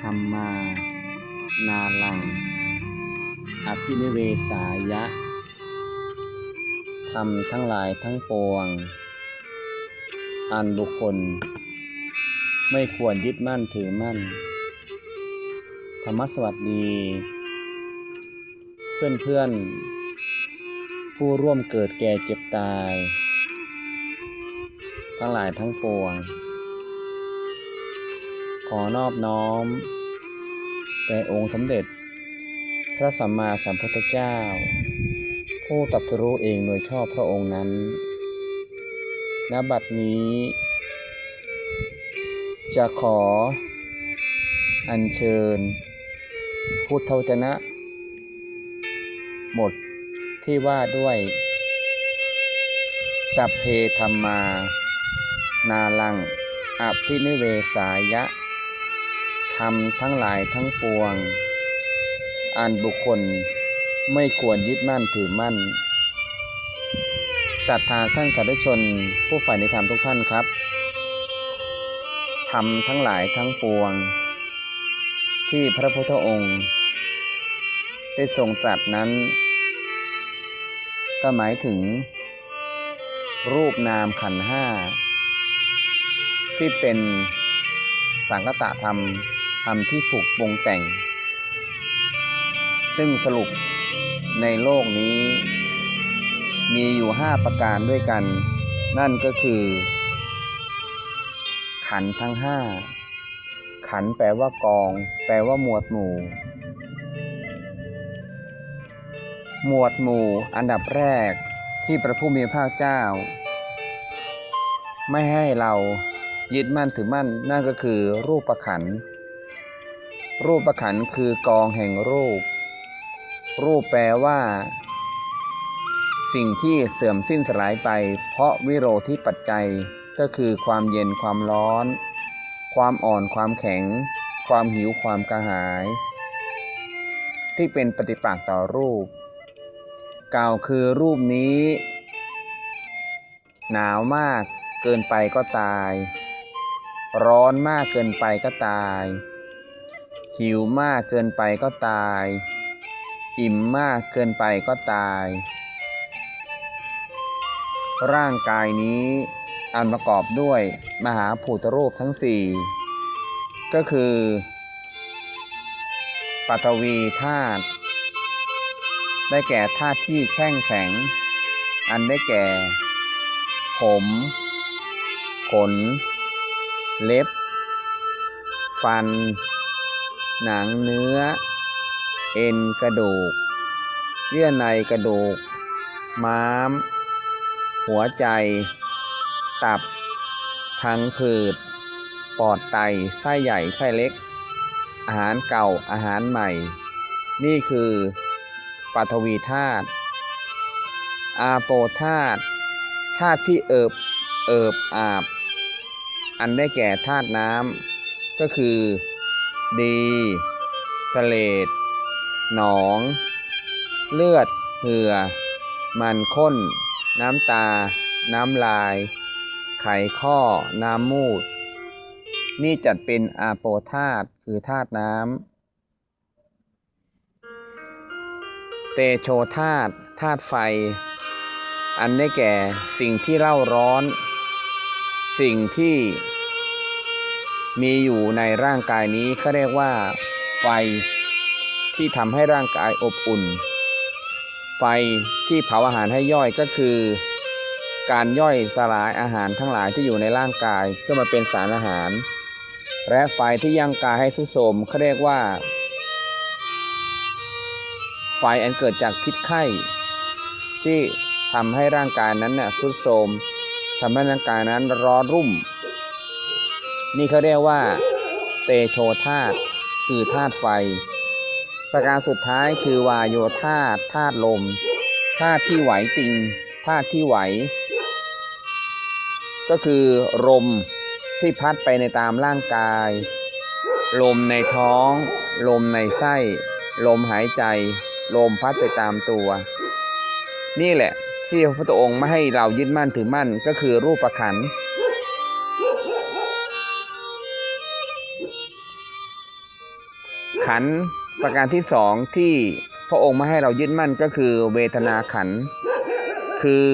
ธรรมา นาลัง อภินิเวสายะ ธรรมทั้งหลายทั้งปวง อันบุคคล ไม่ควรยึดมั่นถือมั่น ธรรมสวัสดี เพื่อนเพื่อนผู้ร่วมเกิดแก่เจ็บตาย ทั้งหลายทั้งปวง ขอนอบน้อมแด่องค์สมเด็จ พระสัมมาสัมพุทธเจ้า ผู้ตรัสรู้เองโดยชอบพระองค์นั้นณบัดนี้ จะขอ อัญเชิญ พุทธวจนะบทที่ว่าด้วย สัพเพธรรมา นาลังอภินิเวสายะ ธรรมทั้งหลายทั้งปวง อันบุคคลไม่ควรยึดมั่นถือมั่นศรัทธาท่านสาธุชน ผู้ฝ่ายในธรรมทุกท่านครับธรรมทั้งหลายทั้งปวง ที่พระพุทธองค์ ได้ทรงตรัสนั้น ก็หมายถึง รูปนามขันห้า ที่เป็นสังคตะธรรม รมที่ถูกปรุงแต่ง ซึ่งสรุปในโลกนี้ มีอยู่ห้าประการด้วยกัน นั่นก็คือ ขันทั้งห้าขันแปลว่ากอง แปลว่าหมวดหมู่ หมวดหมู่อันดับแรกที่พระผู้มีพระเจ้า ไม่ให้เรายึดมั่นถือมั่นนั่นก็คือรูปประขันธ์ รูปประขันคือกองแห่งรูป รูปแปลว่า สิ่งที่เสื่อมสิ้นสลายไป เพราะวิโรธิปัจจัยก็คือความเย็นความร้อน ความอ่อนความแข็ง ความหิวความกระหาย ที่เป็นปฏิปักษ์ต่อรูป กล่าวคือรูปนี้ หนาวมากเกินไปก็ตาย ร้อนมากเกินไปก็ตาย หิวมากเกินไปก็ตาย อิ่มมากเกินไปก็ตาย ร่างกายนี้อันประกอบด้วยมหาภูตรูปทั้งสี่ก็คือปัตวีธาตุได้แก่ธาตุที่แข็งแข็ง อันได้แก่ ผม ขน เล็บ ฟัน หนังเนื้อ เอ็นกระดูก เยื่อในกระดูก ม้าม หัวใจ ตับพังผืด ปอดไต ไส้ใหญ่ ไส้เล็ก อาหารเก่า อาหารใหม่ นี่คือปัทวีธาตุอาโปธาตุธาตุที่เอิบ เอิบอาบ อันได้แก่ธาตุน้ำก็คือ ดีสเลดหนอง เลือด เหือมันข้น น้ำตา น้ำลาย ไขข้อ น้ำมูด นี่จัดเป็นอาโปธาตุคือธาตุน้ำ เตโชธาตุธาตุไฟ อันได้แก่สิ่งที่เล่าร้อน สิ่งที่ มีอยู่ในร่างกายนี้เขาเรียกว่า ไฟ ที่ทำให้ร่างกายอบอุ่น ไฟที่เผาอาหารให้ย่อยก็คือ การย่อยสลายอาหารทั้งหลายที่อยู่ในร่างกายเพื่อมาเป็นสารอาหาร และไฟที่ย่างกายให้ทุโสมเขาเรียกว่า ไฟอันเกิดจากพิษไข้ ที่ทำให้ร่างกายนั้นน่ะทรุดโทรมทำให้ร่างกายนั้นร้อนรุ่ม นี่เขาเรียกว่า เตโชธาตุคือธาตุไฟ ประการสุดท้ายคือวายโยธาตุธาตุลมธาตุที่ไหวติงธาตุที่ไหว ก็คือลมที่พัดไปในตามร่างกาย ลมในท้อง ลมในไส้ ลมหายใจ ลมพัดไปตามตัว นี่แหละที่พระพุทธองค์ไม่ให้เรายึดมั่นถือมั่นก็คือรูปประขันธ ขันประการที่สองที่พระองค์มาให้เรายึดมั่นก็คือเวทนาขัน คือ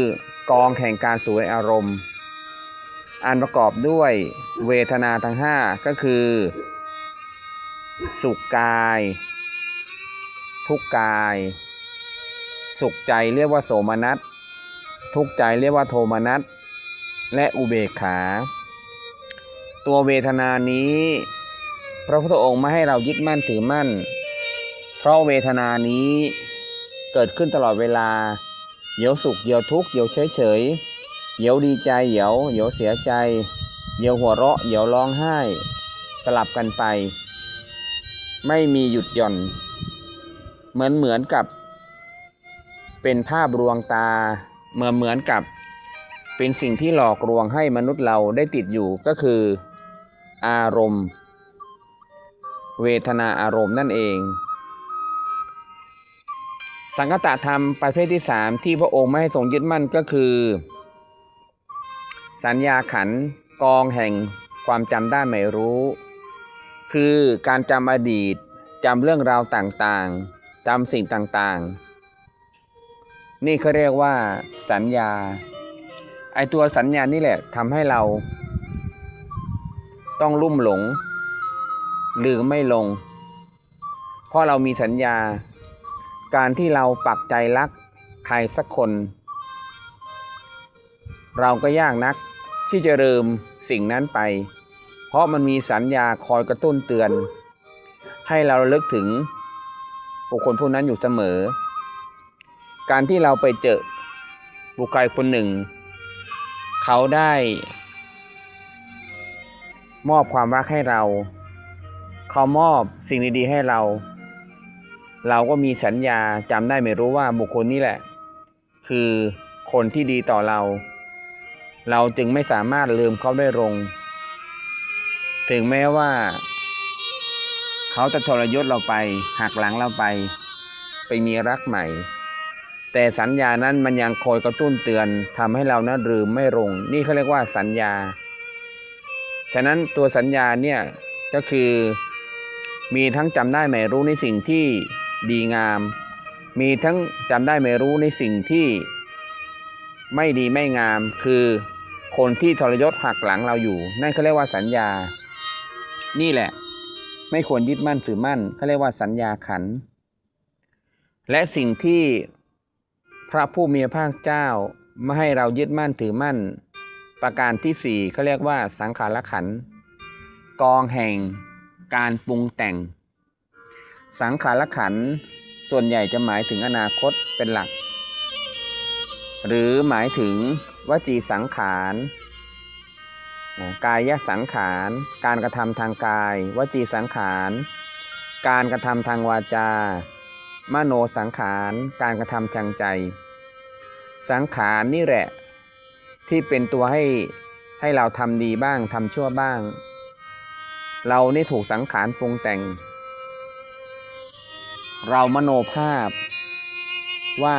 กองแห่งการสวยอารมณ์ อันประกอบด้วยเวทนาทั้งห้าก็คือ สุขกาย ทุกกาย สุขใจเรียกว่าโสมนัสทุกใจเรียกว่าโทมนัสและอุเบกขา ตัวเวทนานี้ พระพุทธองค์ไม่ให้เรายึดมั่นถือมั่น เพราะเวทนานี้เกิดขึ้นตลอดเวลา เดี๋ยวสุขเดี๋ยวทุกข์เดี๋ยวเฉยเฉยเดี๋ยวดีใจเดี๋ยวเดี๋ยวเสียใจ เดี๋ยวหัวเราะเดี๋ยวร้องไห้ สลับกันไป ไม่มีหยุดหย่อน เหมือนเหมือนกับ เป็นภาพลวงตา เหมือนเหมือนกับ เป็นสิ่งที่หลอกลวงให้มนุษย์เราได้ติดอยู่ก็คือ อารมณ์ เวทนาอารมณ์นั่นเอง สังคตะธรรมประเภทที่สามที่พระองค์ไม่ให้ทรงยึดมั่นก็คือ สัญญาขันกองแห่งความจำได้ไม่รู้ คือการจำอดีตจำเรื่องราวต่างๆจำสิ่งต่างๆ นี่เขาเรียกว่าสัญญา ไอตัวสัญญานี่แหละทำให้เรา ต้องลุ่มหลง หรือไม่ลง เพราะเรามีสัญญา การที่เราปักใจรักใครสักคน เราก็ยากนักที่จะลืมสิ่งนั้นไป เพราะมันมีสัญญาคอยกระตุ้นเตือน ให้เราระลึกถึงบุคคลผู้นั้นอยู่เสมอ การที่เราไปเจอบุคคลคนหนึ่ง เขาได้ มอบความรักให้เรา เขามอบสิ่งดีๆให้เรา เราก็มีสัญญาจำได้ไม่รู้ว่าบุคคลนี้แหละ คือคนที่ดีต่อเรา เราจึงไม่สามารถลืมเขาได้ลง ถึงแม้ว่า เขาจะทรยศเราไปหักหลังเราไป ไปมีรักใหม่ แต่สัญญานั้นมันยังคอยกระตุ้นเตือนทำให้เรานั้นลืมไม่ลง นี่เขาเรียกว่าสัญญา ฉะนั้นตัวสัญญาเนี่ยก็คือ มีทั้งจำได้ไม่รู้ในสิ่งที่ดีงาม มีทั้งจำได้ไม่รู้ในสิ่งที่ไม่ดีไม่งาม คือคนที่ทรยศหักหลังเราอยู่ นั่นเขาเรียกว่าสัญญา นี่แหละ ไม่ควรยึดมั่นถือมั่นเขาเรียกว่าสัญญาขัน และสิ่งที่พระผู้มีพระภาคเจ้าไม่ให้เรายึดมั่นถือมั่น ประการที่สี่เขาเรียกว่าสังขารขันกองแห่ง การปรุงแต่ง สังขารขันส่วนใหญ่จะหมายถึงอนาคตเป็นหลัก หรือหมายถึงวจีสังขารกายสังขาร การกระทำทางกาย วจีสังขาร การกระทำทางวาจา มโนสังขาร การกระทำทางใจ สังขารนี่แหละที่เป็นตัวให้ให้เราทำดีบ้างทำชั่วบ้าง เรานี่ถูกสังขารปรุงแต่ง เรามโนภาพว่า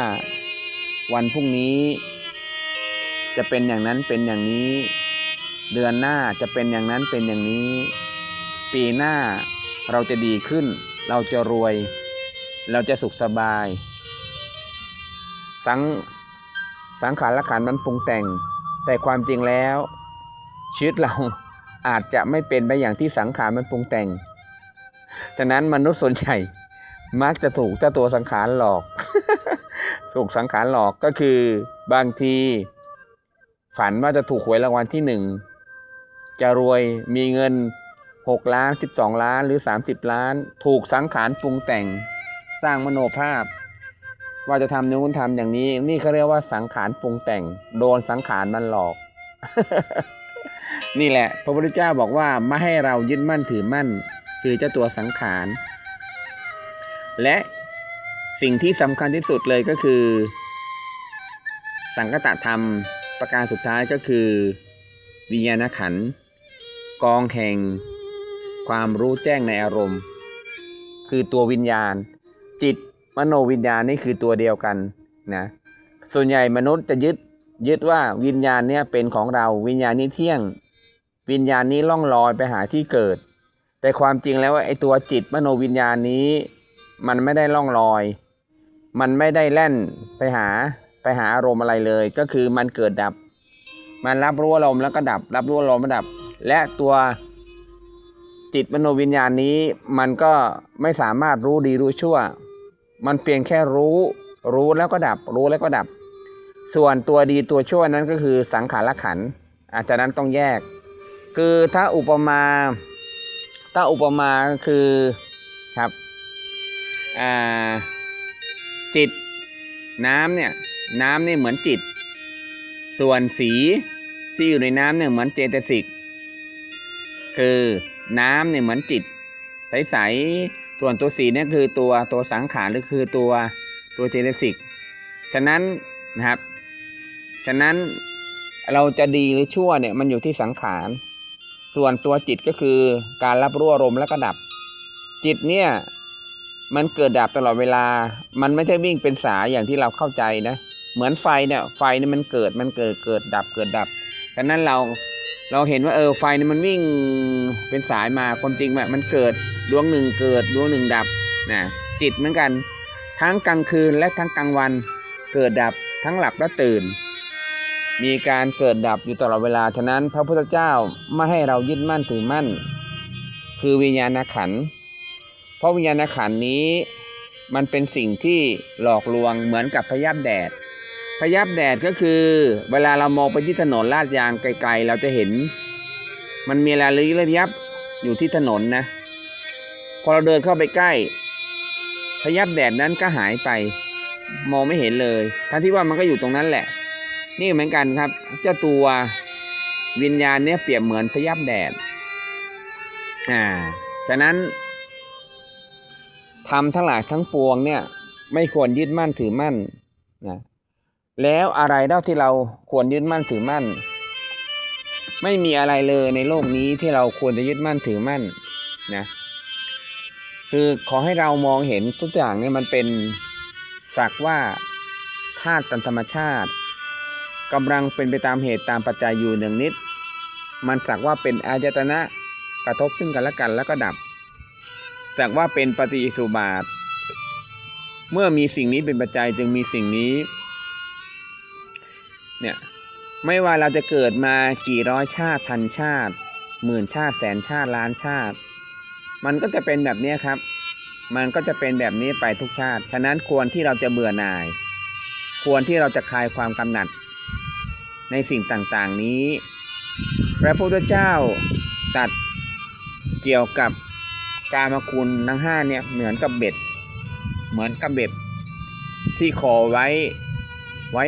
วันพรุ่งนี้ จะเป็นอย่างนั้นเป็นอย่างนี้ เดือนหน้าจะเป็นอย่างนั้นเป็นอย่างนี้ ปีหน้าเราจะดีขึ้น เราจะรวย เราจะสุขสบาย สังสังขารละขันมันปรุงแต่ง แต่ความจริงแล้ว ชีวิตเรา อาจจะไม่เป็นไปอย่างที่สังขารมันปรุงแต่งฉะนั้นมนุษย์ส่วนใหญ่มักจะถูกเจ้าตัวสังขารหลอก ถูกสังขารหลอกก็คือบางที ฝันว่าจะถูกหวยรางวัลที่หนึ่งจะรวยมีเงิน 6 ล้าน 12 ล้านหรือ 30 ล้าน ถูกสังขารปรุงแต่ง สร้างมโนภาพ ว่าจะทำนู้นทำอย่างนี้ นี่เขาเรียกว่าสังขารปรุงแต่ง โดนสังขารมันหลอก นี่แหละ พระพุทธเจ้าบอกว่าไม่ให้เรายึดมั่นถือมั่น คือเจ้าตัวสังขาร และสิ่งที่สำคัญที่สุดเลยก็คือ สังคตธรรมประการสุดท้ายก็คือ วิญญาณขันกองแห่ง ความรู้แจ้งในอารมณ์ คือตัววิญญาณ จิตมโนวิญญาณนี่คือตัวเดียวกันนะส่วนใหญ่มนุษย์จะยึด ยึดว่าวิญญาณเนี่ยเป็นของเราวิญญาณนี้เที่ยง วิญญาณนี้ล่องลอยไปหาที่เกิด แต่ความจริงแล้วไอ้ตัวจิตมโนวิญญาณนี้ มันไม่ได้ล่องลอย มันไม่ได้แล่นไปหาไปหาอารมณ์อะไรเลย ก็คือมันเกิดดับ มันรับรู้อารมณ์แล้วก็ดับ รับรู้อารมณ์แล้วดับ และตัวจิตมโนวิญญาณนี้มันก็ไม่สามารถรู้ดีรู้ชั่ว มันเพียงแค่รู้ รู้แล้วก็ดับ รู้แล้วก็ดับ ส่วนตัวดีตัวชั่วนั้นก็คือสังขารขันอาจจะนั้นต้องแยก คือถ้าอุปมาถ้าอุปมาคือครับจิตน้ำเนี่ยน้ำนี่เหมือนจิต ส่วนสีที่อยู่ในน้ำเนี่ยเหมือนเจตสิกคือน้ำเนี่ยเหมือนจิต ใสๆส่วนตัวสีเนี่ยคือตัวตัวสังขารหรือคือตัวตัวเจตสิกฉะนั้นนะครับ ฉะนั้นเราจะดีหรือชั่วเนี่ยมันอยู่ที่สังขาร ส่วนตัวจิตก็คือการรับรู้อารมณ์แล้วก็ดับ จิตเนี่ยมันเกิดดับตลอดเวลา มันไม่ใช่วิ่งเป็นสายอย่างที่เราเข้าใจนะ เหมือนไฟเนี่ยไฟเนี่ยมันเกิดมันเกิดเกิดดับเกิดดับ ฉะนั้นเราเราเห็นว่าเออไฟเนี่ยมันวิ่งเป็นสายมาความจริงแบบมันเกิดดวงหนึ่งเกิดดวงหนึ่งดับนะจิตเหมือนกัน ทั้งกลางคืนและทั้งกลางวันเกิดดับทั้งหลับและตื่น มีการเกิดดับอยู่ตลอดเวลา ฉะนั้นพระพุทธเจ้าไม่ให้เรายึดมั่นถือมั่น คือวิญญาณขันธ์เพราะวิญญาณขันธ์นี้มันเป็นสิ่งที่หลอกลวงเหมือนกับพยับแดด พยับแดดก็คือ เวลาเรามองไปที่ถนนลาดยางไกลๆ เราจะเห็น มันมีอะไรระยิบระยับอยู่ที่ถนนนะ พอเราเดินเข้าไปใกล้ พยับแดดนั้นก็หายไป มองไม่เห็นเลย ทั้งที่ว่ามันก็อยู่ตรงนั้นแหละ นี่เหมือนกันครับ เจ้าตัววิญญาณเนี่ยเปรียบเหมือนพยับแดดอ่าฉะนั้นทำทั้งหลายทั้งปวงเนี่ย ไม่ควรยึดมั่นถือมั่นนะแล้วอะไรเล่าที่เราควรยึดมั่นถือมั่น ไม่มีอะไรเลยในโลกนี้ที่เราควรจะยึดมั่นถือมั่นนะคือขอให้เรามองเห็นทุกอย่างเนี่ยมันเป็นสักว่าธาตุตามธรรมชาติ กำลังเป็นไปตามเหตุตามปัจจัยอยู่หนึ่งนิด มันสักว่าเป็นอายตนะกระทบซึ่งกันและกันแล้วก็ดับ สักว่าเป็นปฏิสุบาท เมื่อมีสิ่งนี้เป็นปัจจัยจึงมีสิ่งนี้ เนี่ย ไม่ว่าเราจะเกิดมากี่ร้อยชาติพันชาติ หมื่นชาติแสนชาติล้านชาติ มันก็จะเป็นแบบนี้ครับ มันก็จะเป็นแบบนี้ไปทุกชาติ ฉะนั้นควรที่เราจะเบื่อหน่าย ควรที่เราจะคลายความกำหนัด ในสิ่งต่างๆนี้ พระพุทธเจ้าตัดเกี่ยวกับการมคุณทั้งห้าเนี่ยเหมือนกับเบ็ด เหมือนกับเบ็ด ที่คอไว้ไว้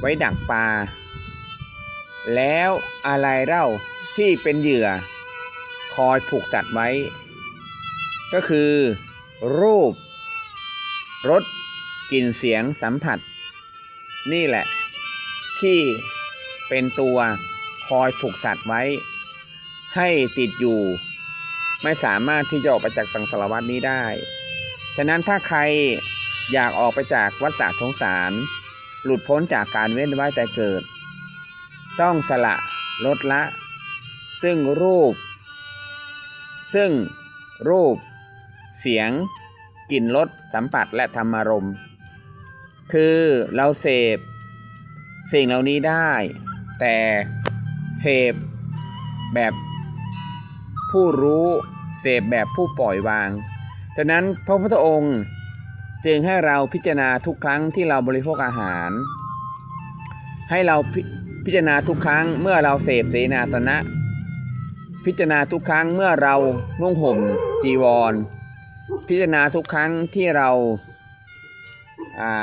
ไว้ดักปลา แล้วอะไรเล่าที่เป็นเหยื่อ คอยผูกสัตว์ไว้ ก็คือ รูปรสกลิ่นเสียงสัมผัส นี่แหละ ที่เป็นตัวคอยผูกสัตว์ไว้ ให้ติดอยู่ ไม่สามารถที่จะออกไปจากสังสารวัฏนี้ได้ ฉะนั้นถ้าใครอยากออกไปจากวัฏฏะสงสาร หลุดพ้นจากการเว้นไว้แต่เกิด ต้องสละลดละ ซึ่งรูป ซึ่งรูป เสียง กลิ่นรสสัมผัสและธรรมารมคือเราเสพ สิ่งเหล่านี้ได้ แต่เสพแบบผู้รู้เสพแบบผู้ปล่อยวางฉะนั้นพระพุทธองค์จึงให้เราพิจารณาทุกครั้งที่เราบริโภคอาหาร ให้เราพิพิจารณาทุกครั้งเมื่อเราเสพเสนาสนะ พิจารณาทุกครั้งเมื่อเรานุ่งห่มจีวร พิจารณาทุกครั้งที่เรา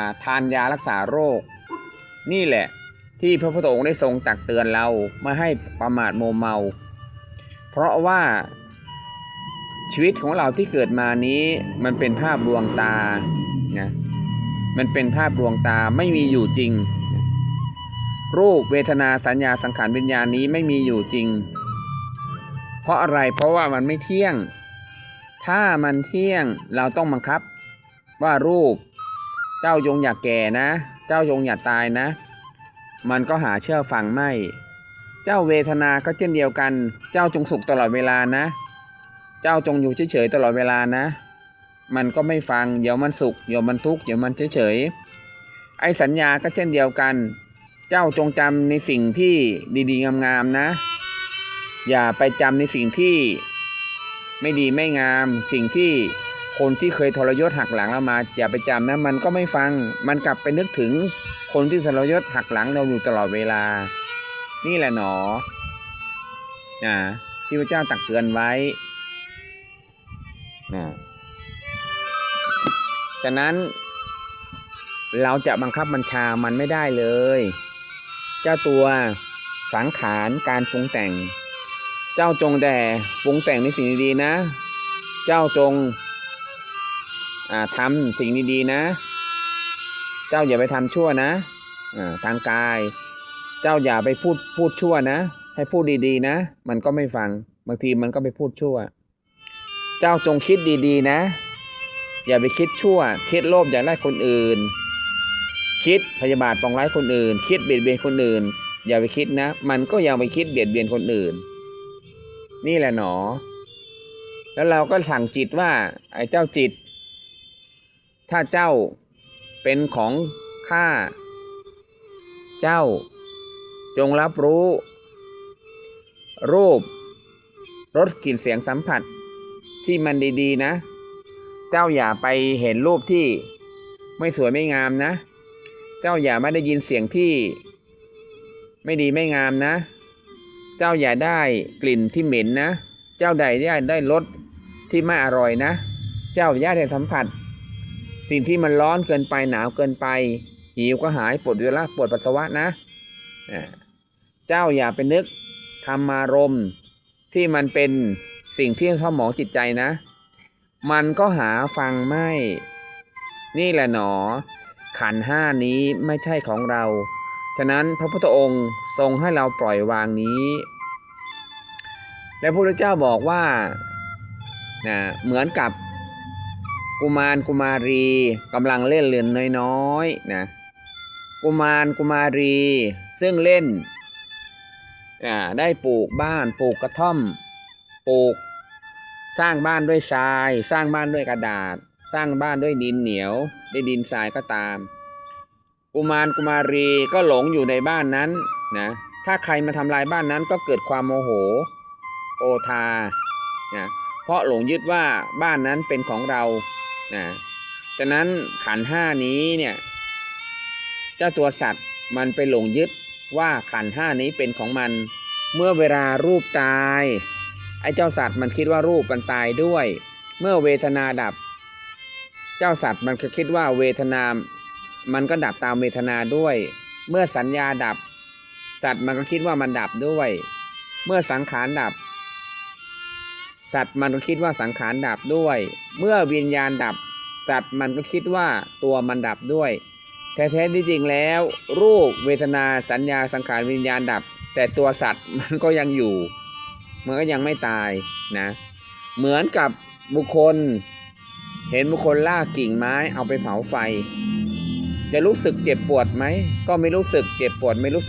าทานยารักษาโรค นี่แหละ ที่พระพุทธองค์ได้ทรงตักเตือนเราไม่ให้ประมาทโมเมา เพราะว่าชีวิตของเราที่เกิดมานี้มันเป็นภาพลวงตานะมันเป็นภาพลวงตาไม่มีอยู่จริง รูปเวทนาสัญญาสังขารวิญญาณนี้ไม่มีอยู่จริง เพราะอะไรเพราะว่ามันไม่เที่ยง ถ้ามันเที่ยงเราต้องบังคับว่ารูป จ้าจงอย่าแก่นะ เจ้าจงอย่าตายนะ มันก็หาเชื่อฟังไม่ เจ้าเวทนาก็เช่นเดียวกัน เจ้าจงสุขตลอดเวลานะ เจ้าจงอยู่เฉยๆตลอดเวลานะ มันก็ไม่ฟัง เดี๋ยวมันสุข เดี๋ยวมันทุกข์ เดี๋ยวมันเฉยๆ ไอ้สัญญาก็เช่นเดียวกัน เจ้าจงจำในสิ่งที่ดีๆงามๆนะ อย่าไปจำในสิ่งที่ไม่ดีไม่งาม สิ่งที่ คนที่เคยทรยศหักหลังเรามาอย่าไปจำนะมันก็ไม่ฟัง มันกลับไปนึกถึงคนที่ทรยศหักหลังเราอยู่ตลอดเวลา นี่แหละหนอนะที่พระเจ้าตักเตือนไว้นะฉะนั้นเราจะบังคับบัญชามันไม่ได้เลย เจ้าตัวสังขารการปรุงแต่ง เจ้าจงแต่ปรุงแต่งในสิ่งดีๆนะ เจ้าจง อ่าทำสิ่งดีๆนะ เจ้าอย่าไปทำชั่วนะอ่าทางกาย เจ้าอย่าไปพูดพูดชั่วนะ ให้พูดดีๆนะ มันก็ไม่ฟัง บางทีมันก็ไปพูดชั่ว เจ้าจงคิดดีๆนะ อย่าไปคิดชั่ว คิดโลภอยากได้คนอื่น คิดพยาบาทปองร้ายคนอื่น คิดเบียดเบียนคนอื่น อย่าไปคิดนะ มันก็ยังไปคิดเบียดเบียนคนอื่น นี่แหละหนอ แล้วเราก็สั่งจิตว่าไอ้เจ้าจิต ถ้าเจ้าเป็นของข้าเจ้า จงรับรู้ รูปรสกลิ่นเสียงสัมผัสที่มันดีๆนะ เจ้าอย่าไปเห็นรูปที่ไม่สวยไม่งามนะ เจ้าอย่าไม่ได้ยินเสียงที่ ไม่ดีไม่งามนะ เจ้าอย่าได้กลิ่นที่เหม็นนะ เจ้าใดได้ได้รสที่ไม่อร่อยนะ เจ้าอย่าได้สัมผัส สิ่งที่มันร้อนเกินไปหนาวเกินไป หิวก็หายปวดเวลาปวดปัสสาวะนะ เจ้าอย่าไปนึกธรรมารมที่มันเป็นสิ่งที่เข้าหมองจิตใจนะ มันก็หาฟังไม่ นี่แหละหนอ ขันห้านี้ไม่ใช่ของเรา ฉะนั้นพระพุทธองค์ทรงให้เราปล่อยวางนี้ และพระพุทธเจ้าบอกว่านะเหมือนกับ กุมารกุมารีกำลังเล่นเรือนน้อยๆนะกุมารกุมารีซึ่งเล่นอ่าได้ปลูกบ้านปลูกกระท่อมปลูก สร้างบ้านด้วยทราย สร้างบ้านด้วยกระดาษ สร้างบ้านด้วยดินเหนียวด้วยดินทรายก็ตาม กุมารกุมารีก็หลงอยู่ในบ้านนั้นนะถ้าใครมาทำลายบ้านนั้นก็เกิดความโมโหโอทานะเพราะหลงยึดว่าบ้านนั้นเป็นของเรา นะฉะนั้นขันห้านี้เนี่ยเจ้าตัวสัตว์มันไปหลงยึดว่าขันห้านี้เป็นของมัน เมื่อเวลารูปตายไอ้เจ้าสัตว์มันคิดว่ารูปมันตายด้วย เมื่อเวทนาดับ เจ้าสัตว์มันก็คิดว่าเวทนา มันก็ดับตามเวทนาด้วย เมื่อสัญญาดับ สัตว์มันก็คิดว่ามันดับด้วย เมื่อสังขารดับ สัตว์มันก็คิดว่าสังขารดับด้วย เมื่อวิญญาณดับ สัตว์มันก็คิดว่าตัวมันดับด้วย แท้ๆที่จริงแล้ว รูปเวทนาสัญญาสังขารวิญญาณดับ แต่ตัวสัตว์มันก็ยังอยู่มันก็ยังไม่ตายนะเหมือนกับบุคคล เห็นบุคคลลากกิ่งไม้เอาไปเผาไฟ จะรู้สึกเจ็บปวดไหมก็ไม่รู้สึกเจ็บปวดไม่รู้